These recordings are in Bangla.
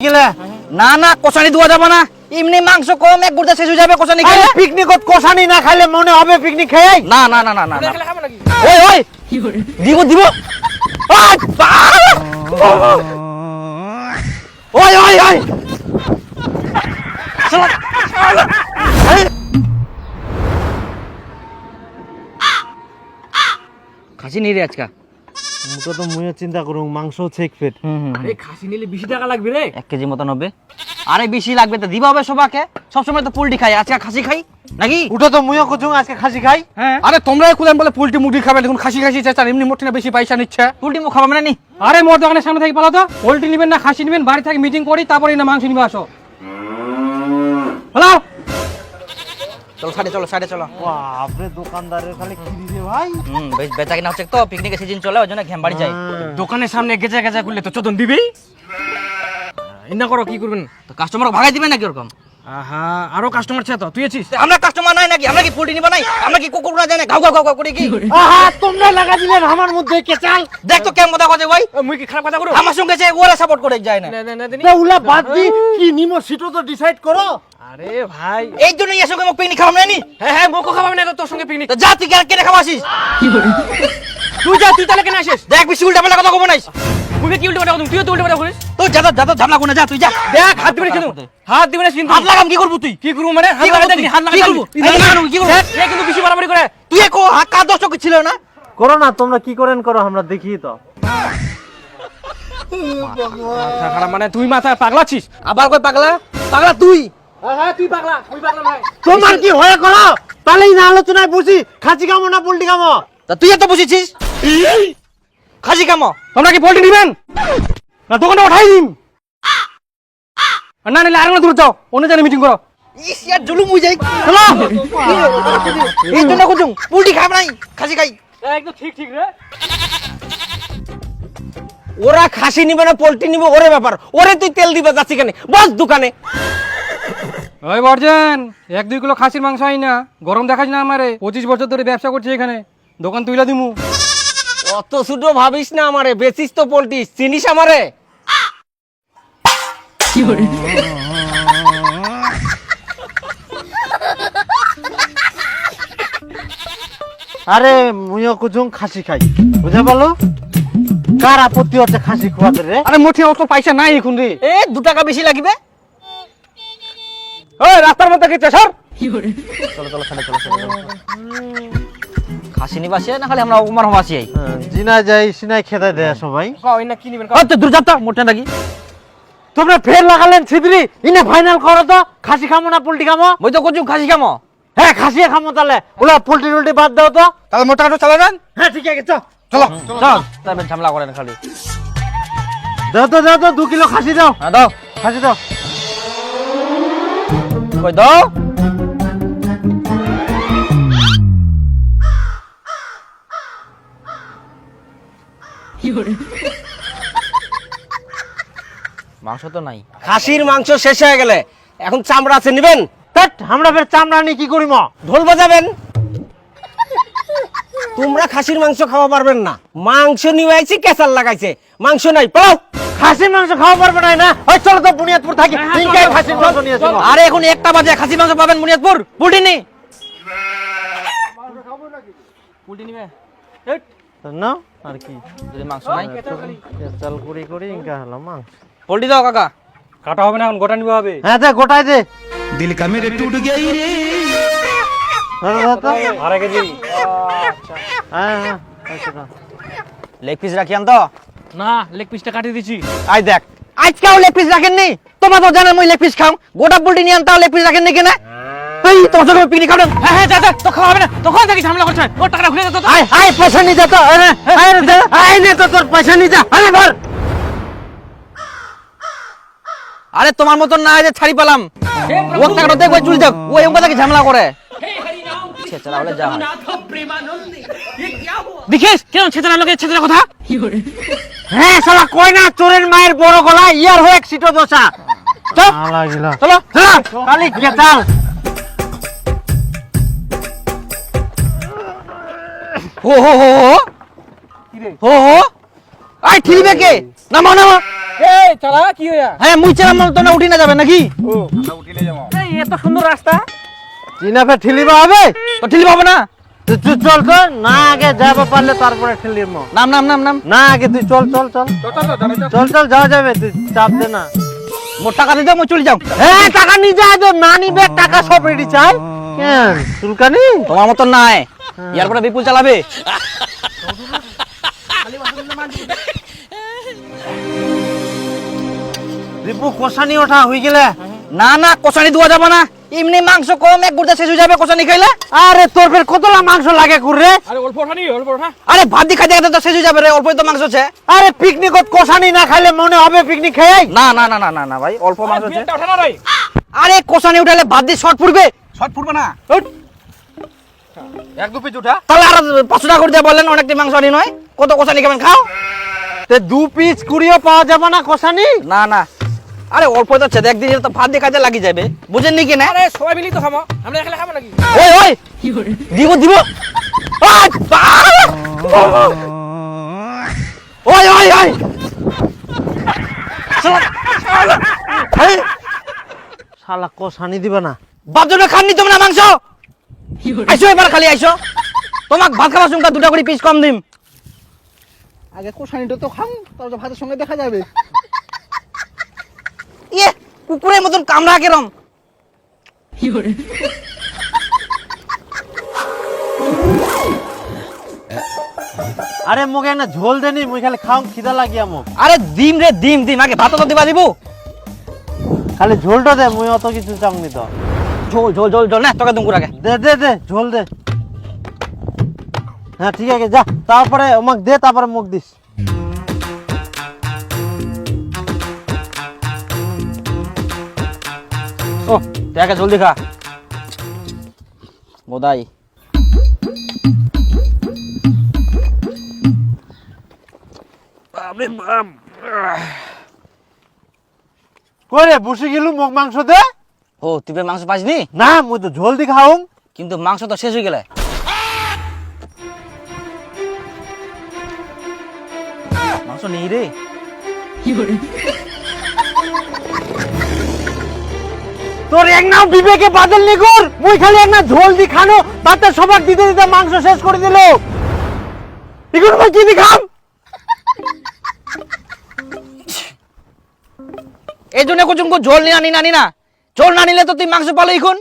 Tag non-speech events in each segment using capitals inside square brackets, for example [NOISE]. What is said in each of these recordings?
গেলে? না না কষানি দেওয়া যাবে না। এমনি মাংস কম এক গুড়া শেষ হয়ে যাবে খেলে পিকনিকত কষানি না খাইলে মনে হবে পিকনিক খেয়ে না না না না না না। ওই ওই। দিব দিব। ওই ওই ওই। খাসি নেই রে আজকা। তো মুয়ে চিন্তা করুন মাংস চেক পেট। আরে খাসি নিলে বেশি টাকা লাগবে রে। এক কেজি মতন হবে। আরে বেশি লাগবে তো দিবা হবে সবাকে। সবসময় তো পোল্ট্রি খাই আজকে খাসি খাই নাকি? উঠে তো মুয়ে কুচুং আজকে খাসি খাই। হ্যাঁ। আরে তোমরা খুলেন বলে পোল্ট্রি মুরগি খাবেন এখন খাসি খাসি চাচ্ছেন এমনি মোটে না বেশি পয়সা নিচ্ছে। পোল্ট্রি মুখ খাবা মানে নি? আরে মোর দোকানের সামনে থেকে পালো তো পোল্ট্রি নেবেন না খাসি নেবেন বাড়ি থেকে মিটিং করি তারপরে না মাংস নিবে আসো। হ্যালো? চলো সাইডে চলো সাইডে চলো। বাপরে দোকানদারের খালি কিরি রে ভাই। হুম বেশ বেচা কিনা হচ্ছে তো পিকনিকের সিজন চলে ওই জন্য ঘ্যাম বাড়ি যাই দোকানের সামনে গেজা গেজা করলে তো চোদন দিবি? ইন্না করো কি করবেন? তো কাস্টমার ভাগাই দিবে নাকি ওরকম? আহা আরও কাস্টমার ছে তো তুই আছিস? আমরা কাস্টমার নাই নাকি? আমরা কি পোল্ট্রি নিবা নাই? আমরা কি কুকুর না জানে? ঘাউ ঘাউ ঘাউ করে কি? আহা তোমরা লাগা দিলেন আমার মধ্যে কেচাল দেখ তো কেমন কথা কথা ভাই মুই কি খারাপ কথা করো আমার সঙ্গে যে ওরা সাপোর্ট করে যায় না। না, না, না, উলা বাদ দি কি নিমো সিটো তো ডিসাইড করো। আরে ভাই। এই জন্য এর সঙ্গে মোক পিকনিক খাওয়াম না হ্যাঁ হ্যাঁ মোকো খাওয়াবি না তো তোর সঙ্গে পিকনিক। তো যা তুই কেন কেনে খাওয়া আসিস? তুই যা তুই তাহলে কেন আসিস? দেখ বেশি উল্টা পাল্টা কথা কব নাই মুই কি উল্টো পাল্টা তুইও তো উল্টো পাল্টা করিস তো যা তো যা ঝামলা কোনে যা তুই যা। দেখ হাত দিবি। কিন্তু হাত দিবি না কিন্তু হাত লাগাম কি করব তুই? কি করব মানে? হাত তুই? হাত লাগা কি দেখি। করব? এই হাত লাগানো, কি করব? দেখ, কিন্তু বেশি বাড়াবাড়ি করে। তুই কো হাত কার দশ ছিল না? করো না তোমরা কি করেন করো আমরা দেখি তো। মাথা মানে তুই মাথা পাগলা আছিস আবার কই পাগলা? পাগলা তুই? হ্যাঁ তুই পাগলা তুই পাগলা তোমার কি হয়ে করো তাহলেই না আলোচনায় বুঝি খাসি খামো না পোল্ট্রি খামো। তা তুই এত বসেছিস? খাসি কামো তোমরা কি পোল্ট্রি নিবেন? না দোকানটা উঠাই দিন। না নিলে আরেকটা দূর যাও অন্য জায়গায় মিটিং করো। ইস ইয়ার জুলুম হই যাই চলো। এই জন্য কুচুং পুলটি খাব নাই খাসি খাই। একদম ঠিক ঠিক রে। ওরা খাসি নিবে না পোল্ট্রি নিবে ওরে ব্যাপার। ওরে তুই তেল দিবে যাচ্ছি কেন? বস দোকানে। ওই বর্জন এক দুই কিলো খাসির মাংস হয় না। গরম দেখাস না আমারে পঁচিশ বছর ধরে ব্যবসা করছি এখানে। দোকান তুইলা দিমু। অত ছোট ভাবিস না আমারে বেচিস তো পোল্ট্রি চিনিস আমারে? আরে মুয়ে কুচুং খাসি খাই। বুঝা পারল? কার আপত্তি হচ্ছে খাসি খোয়াতে রে? আরে মোটে অত পয়সা নাই এখন রে। এ দু টাকা বেশি লাগবে? ওই রাস্তার মধ্যে সর। চলো চলো সাইডে চলো চলো। খাসি নিবাসে না খালি আমরা উমার হবাসি আই হ্যাঁ, জিনা যাই সিনাই খেতে দেয় সবাই। কই না কি নিবেন ও তো দূর যাত্রা মোটে নাকি? তোমরা ফের লাগালেন ছিদ্রি ইনে ফাইনাল করো তো খাসি খামো না পোল্ট্রি খামো? মই তো কুচুং খাসি কামো হ্যাঁ খাসি খামো তাহলে। ওলা পোল্ট্রি টোল্ট্রি বাদ দাও তো। তাহলে মোটা কাটো চালা যান হ্যাঁ ঠিক আছে চল চলো। চল তারপর ঝামেলা করেন খালি। দাও তো দাও তো দু কিলো খাসি দাও। হ্যাঁ দাও। খাসি দাও। কই দাও? মাংস তো নাই। খাসির মাংস শেষ হয়ে গেলে এখন চামড়া আছে নিবেন? তাট আমরা ফের চামড়া নিয়ে কি করিম? ঢোল বাজাবেন? তোমরা খাসির মাংস খাওয়া পারবেন না। মাংস নিয়ে আইছি কেসার লাগাইছে। মাংস নাই পাও খাসির মাংস খাওয়া পারবে না না? ওই চলো তো বুনিয়াদপুর থাকি। তিনটাই খাসির মাংস নিয়ে চলো। আরে এখন একটা বাজে খাসি মাংস পাবেন মুনিয়াদপুর। পুলটি নেই পুল্টি নিবে। কাটা হবে না এখন গোটা হবে। হ্যাঁ গোটাই লেগ পিস তো। না লেগ পিসটা কাটি দেখ। লেগ পিস জানেন মই লেগ পিস খাও গোটা পোল্টি নিয়ে আন তাও লেগ পিস রাখেন নাকি না এই তোমার সঙ্গে পিকনিক খাবেন হ্যাঁ হ্যাঁ যা যা তো খাওয়া হবে না। তখন থেকে ঝামেলা করছে। ওর টাকাটা ঘুরে তো আয় আয় পয়সা নিয়ে যা তো আয় আয় নে, তো তোর পয়সা নিয়ে যা আয় ধর আরে তোমার মতন না যে ছাড়ি পেলাম। ও টাকাটা দেখবে চুল দেখ। ও এমন কথা কি ঝামেলা করে? ছেচড়া হলে যা দেখিস কেন ছেতনা লোকের ছেতনা কথা? হ্যাঁ শালা কই না চোরের মায়ের বড় গলা ইয়ার হয়ে সিটো দোসা চল চলো চলো। কালি হো হো হো হো। হো হো। আই ঠিলবে কে? নামা নামা এই চালা কি হইয়া? হ্যাঁ মুই চেলাম তো না উঠি না যাবে। নাকি এই এত সুন্দর রাস্তা। চিনাফে ঠেলিবা হবে? তো ঠেলি পাবো না? তুই তুই চল তো না আগে যাব পারলে তারপরে ঠেলিম। নাম নাম নাম নাম। না আগে তুই চল চল চল। চল চল যাওয়া যাবে তুই চাপ দে না। মোট টাকা দিতে মই চলে যাও। হ্যাঁ টাকা নিয়ে তো না নিবে টাকা সব রেডি চাই। কেন? চুলকানি? তোমার মতন নাই। ইয়ার পরে বিপুল চালাবে? রিপু কষানি ওঠা হয়ে গেলে? না না কষানি দেওয়া যাবে না। এমনি মাংস কম এক গুড়তে শেষ হয়ে যাবে কষানি খাইলে। আরে তোর ফের কতলা মাংস লাগে কুরে আরে অল্প ওঠা অল্প ওঠা। আরে ভাত দি খাইতে খাইতে তো শেষ হয়ে যাবে রে অল্প তো মাংস আছে। আরে পিকনিকত কষানি না খাইলে মনে হবে পিকনিক খেয়ে না না না না না না ভাই অল্প মাংস আছে। আরে কষানি উঠালে ভাত দি শর্ট পড়বে? শর্ট ফুটবে না। এক দু পিস উঠা। তাহলে আর পাঁচশো টাকা করে দিয়ে বললেন অনেকটি মাংস আনি নয়। কত কষানি খাবেন? খাও। তে দু পিস কুড়িও পাওয়া যাবে না কষানি না না। আরে অল্প আছে। একদিন তো ভাত দিয়ে খাইতে লাগি যাবে। বুঝেন নি কি না? আরে সবাই মিলি তো খামো আমরা এখানে খাব নাকি? ওই ওই! দিব দিব। ওই ওই ওই! শালা কষানি দিবে না। বাপজনে খাননি তোমরা মাংস? আইসো এবার খালি আইসো। তোমাক ভাত খাবার সঙ্গে দুটা করে পিস কম দিম। আগে কোষানিটা তো খাম তারপর ভাতের সঙ্গে দেখা যাবে। ইয়ে কুকুরের মতন কামড়া কেরম। আরে মুখে না ঝোল দেনি মুই খালি খাও খিদা লাগিয়া মুখ আরে ডিম রে ডিম ডিম আগে ভাত তো দিবা দিব। খালি ঝোলটা দে মুই অত কিছু চামনি তো ঝোল ঝোল ঝোল ঝোল। না তোকে দুম আগে। দে দে দে ঝোল দে। হ্যাঁ ঠিক আছে যা। তারপরে আমাকে দে তারপরে মুখ দিস। ও দেখা। জলদি খা বোধাই করে বসে গেলু মুখ মাংস দে? ও তুই মাংস পাসনি? না মুই তো ঝোল দি খাও কিন্তু মাংস তো শেষ হয়ে গেলে। মাংস নেই রে। তোর এক নাও বিবেকে বাদল নি কর মুই খালি এক না ঝোল দি খানো তাতে সবার দিতে দিতে মাংস শেষ করে দিল। এগুলো ভাই কি দি খাম? এই জন্য কুচুমকু ঝোল নিয়ে আনি না আনি না ঝোল না নিলে তো তুই মাংস পালো এখন?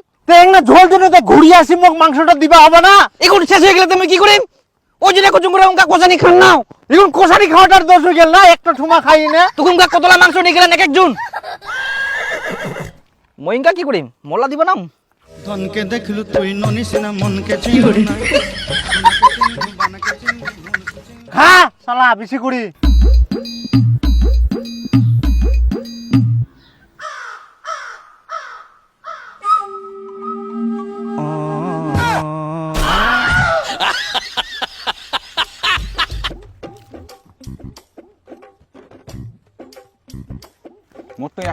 না ঝোল দিনে তো ঘুরিয়ে আসি মুখ মাংসটা দিবা হবে না? এখন শেষ হয়ে গেলে তুমি কি করিম? ওই জন্য কুচুম করে উনকা কোসানি খান নাও। এখন কষারি খাওয়াটার দোষ হয়ে গেল না একটা ঠুমা খাই না। তখন উনকা কতলা মাংস নিয়ে গেলেন এক একজন? মইনকা কি করিম? মোল্লা দিব না ধনকে দেখলু তুই ননিস না মনকে চিনলু না। খা শালা বেশি করি।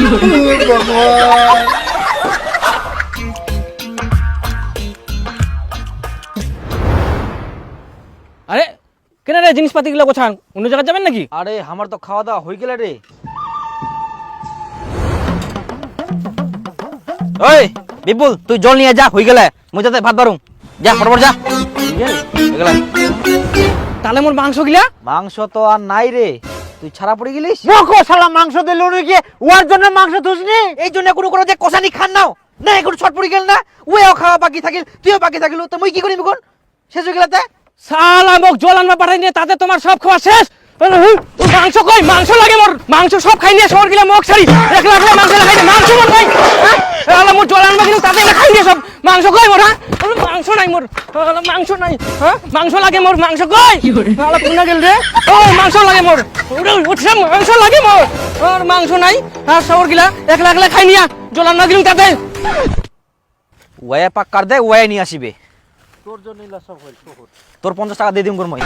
[LAUGHS] আরে কেন রে জিনিসপাতি গুলো গোছান? অন্য জায়গায় যাবেন নাকি? আরে আমার তো খাওয়া দাওয়া হয়ে গেলে রে। ওই বিপুল তুই জল নিয়ে যা হয়ে গেলে। মুই যাতে ভাত বারুম যা ফটফট যা। তাহলে মোর মাংস গিলা মাংস তো আর নাই রে। তুই ছাড়া পড়ে গেলিস? দেখো শালা মাংস দিল নাকি ওর জন্য মাংস থুসনি এই জন্য কোনো কোনো যে কষানি খান নাও। না এখন ছট পড়ে গেল না। ওও খাওয়া বাকি থাকিল তুইও বাকি থাকিল। তো মুই কি করিম এখন? শেষ হয়ে গেলে তে? সালা মোক জল আনবা পাঠাই নিয়ে তাতে তোমার সব খাওয়া শেষ। মাংস কই? মাংস লাগে মোর। মাংস সব খাই নিয়ে শহর গিলা মগ ছাড়ি। একলা একলা মাংস খাই মাংস মোর নাই হ্যাঁ? আলা মোর জল আনবা কিন্তু তাতে খাই নিয়ে সব। মাংস কই মোর হ্যাঁ? মাংস নাই মোর। মাংস নাই হ্যাঁ? মাংস লাগে মোর মাংস কই? আলা কোনা গেল রে? ও মাংস লাগে মোর। উঠে উঠছে মাংস লাগে মোর। আর মাংস নাই। আর শহর গিলা একলা একলা খাই নিয়া জল আনবা কিন্তু তাতে। ওয়ে পাক কার দে ওয়ে নিয়ে আসিবে। তোর পঞ্চাশ টাকা দিয়ে দিম গোর মই